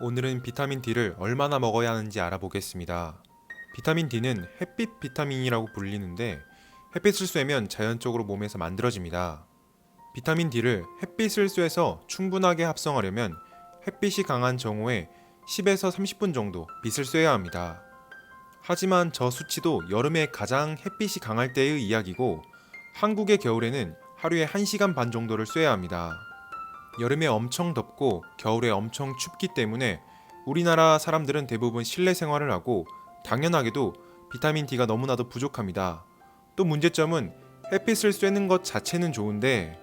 오늘은 비타민 D를 얼마나 먹어야 하는지 알아보겠습니다. 비타민 D는 햇빛 비타민이라고 불리는데 햇빛을 쐬면 자연적으로 몸에서 만들어집니다. 비타민 D를 햇빛을 쐬서 충분하게 합성하려면 햇빛이 강한 정오에 10에서 30분 정도 빛을 쐬야 합니다. 하지만 저 수치도 여름에 가장 햇빛이 강할 때의 이야기고 한국의 겨울에는 하루에 1시간 반 정도를 쐬야 합니다. 여름에 엄청 덥고 겨울에 엄청 춥기 때문에 우리나라 사람들은 대부분 실내 생활을 하고 당연하게도 비타민 D가 너무나도 부족합니다. 또 문제점은 햇빛을 쐬는 것 자체는 좋은데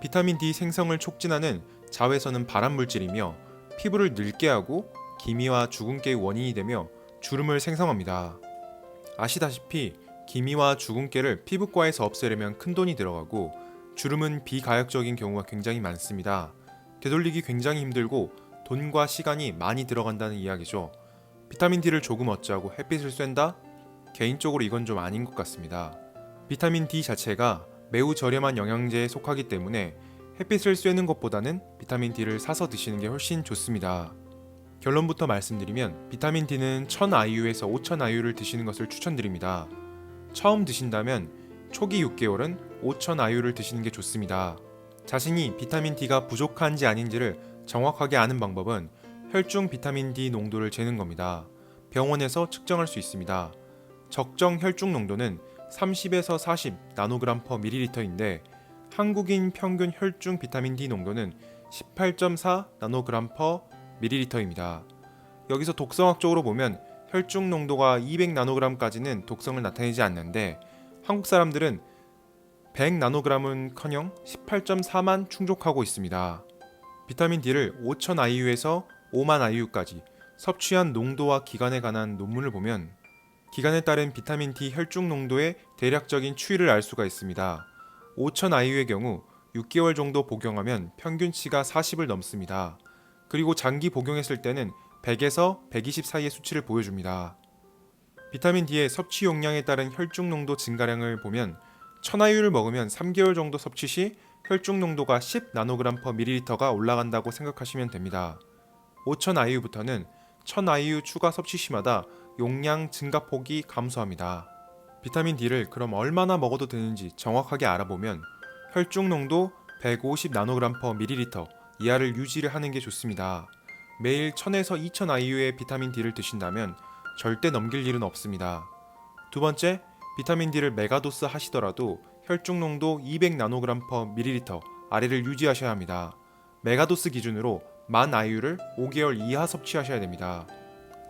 비타민 D 생성을 촉진하는 자외선은 발암 물질이며 피부를 늙게 하고 기미와 주근깨의 원인이 되며 주름을 생성합니다. 아시다시피 기미와 주근깨를 피부과에서 없애려면 큰 돈이 들어가고 주름은 비가역적인 경우가 굉장히 많습니다. 되돌리기 굉장히 힘들고 돈과 시간이 많이 들어간다는 이야기죠. 비타민 D를 조금 얻자고 햇빛을 쐰다? 개인적으로 이건 좀 아닌 것 같습니다. 비타민 D 자체가 매우 저렴한 영양제에 속하기 때문에 햇빛을 쐬는 것보다는 비타민 D를 사서 드시는 게 훨씬 좋습니다. 결론부터 말씀드리면 비타민 D는 1000IU에서 5000IU를 드시는 것을 추천드립니다. 처음 드신다면 초기 6개월은 5000IU를 드시는 게 좋습니다. 자신이 비타민 D가 부족한지 아닌지를 정확하게 아는 방법은 혈중 비타민 D 농도를 재는 겁니다. 병원에서 측정할 수 있습니다. 적정 혈중 농도는 30에서 40 나노그램 퍼 밀리리터인데 한국인 평균 혈중 비타민 D 농도는 18.4 나노그램 퍼 밀리리터입니다. 여기서 독성학적으로 보면 혈중 농도가 200 나노그램까지는 독성을 나타내지 않는데 한국 사람들은 100 나노그램은커녕 18.4만 충족하고 있습니다. 비타민 D를 5000 IU에서 5만 IU까지 섭취한 농도와 기간에 관한 논문을 보면 기간에 따른 비타민 D 혈중 농도의 대략적인 추이를 알 수가 있습니다. 5000 IU의 경우 6개월 정도 복용하면 평균치가 40을 넘습니다. 그리고 장기 복용했을 때는 100에서 120 사이의 수치를 보여줍니다. 비타민 D의 섭취 용량에 따른 혈중 농도 증가량을 보면 1000IU를 먹으면 3개월 정도 섭취 시 혈중 농도가 10 나노그램 퍼 밀리리터가 올라간다고 생각하시면 됩니다. 5000IU부터는 1000IU 추가 섭취 시마다 용량 증가폭이 감소합니다. 비타민 D를 그럼 얼마나 먹어도 되는지 정확하게 알아보면 혈중 농도 150 나노그램 퍼 밀리리터 이하를 유지를 하는 게 좋습니다. 매일 1000에서 2000 IU의 비타민 D를 드신다면 절대 넘길 일은 없습니다. 두 번째, 비타민 D를 메가도스 하시더라도 혈중 농도 200 나노그램 퍼 밀리리터 아래를 유지하셔야 합니다. 메가도스 기준으로 만 IU를 5개월 이하 섭취하셔야 됩니다.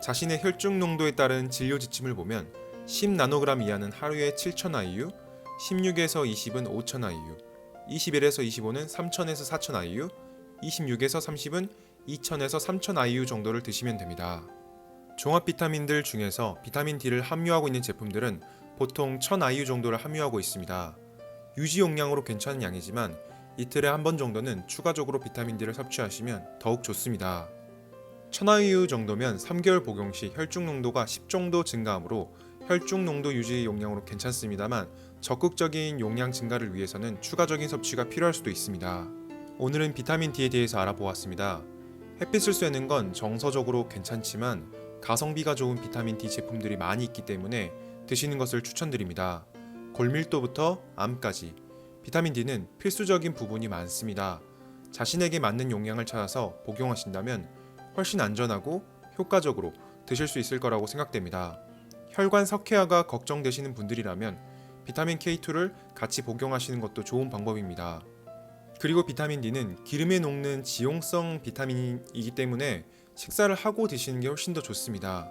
자신의 혈중 농도에 따른 진료 지침을 보면 10 나노그램 이하는 하루에 7000 IU, 16에서 20은 5000 IU, 21에서 25는 3000에서 4000 IU, 26에서 30은 2000에서 3000 IU 정도를 드시면 됩니다. 종합 비타민들 중에서 비타민 D를 함유하고 있는 제품들은 보통 1000 IU 정도를 함유하고 있습니다. 유지 용량으로 괜찮은 양이지만 이틀에 한 번 정도는 추가적으로 비타민 D를 섭취하시면 더욱 좋습니다. 1000 IU 정도면 3개월 복용 시 혈중 농도가 10 정도 증가하므로 혈중 농도 유지 용량으로 괜찮습니다만 적극적인 용량 증가를 위해서는 추가적인 섭취가 필요할 수도 있습니다. 오늘은 비타민 D에 대해서 알아보았습니다. 햇빛을 쐬는 건 정서적으로 괜찮지만 가성비가 좋은 비타민 D 제품들이 많이 있기 때문에 드시는 것을 추천드립니다. 골밀도부터 암까지 비타민 D는 필수적인 부분이 많습니다. 자신에게 맞는 용량을 찾아서 복용하신다면 훨씬 안전하고 효과적으로 드실 수 있을 거라고 생각됩니다. 혈관 석회화가 걱정되시는 분들이라면 비타민 K2를 같이 복용하시는 것도 좋은 방법입니다. 그리고 비타민 D는 기름에 녹는 지용성 비타민이기 때문에 식사를 하고 드시는 게 훨씬 더 좋습니다.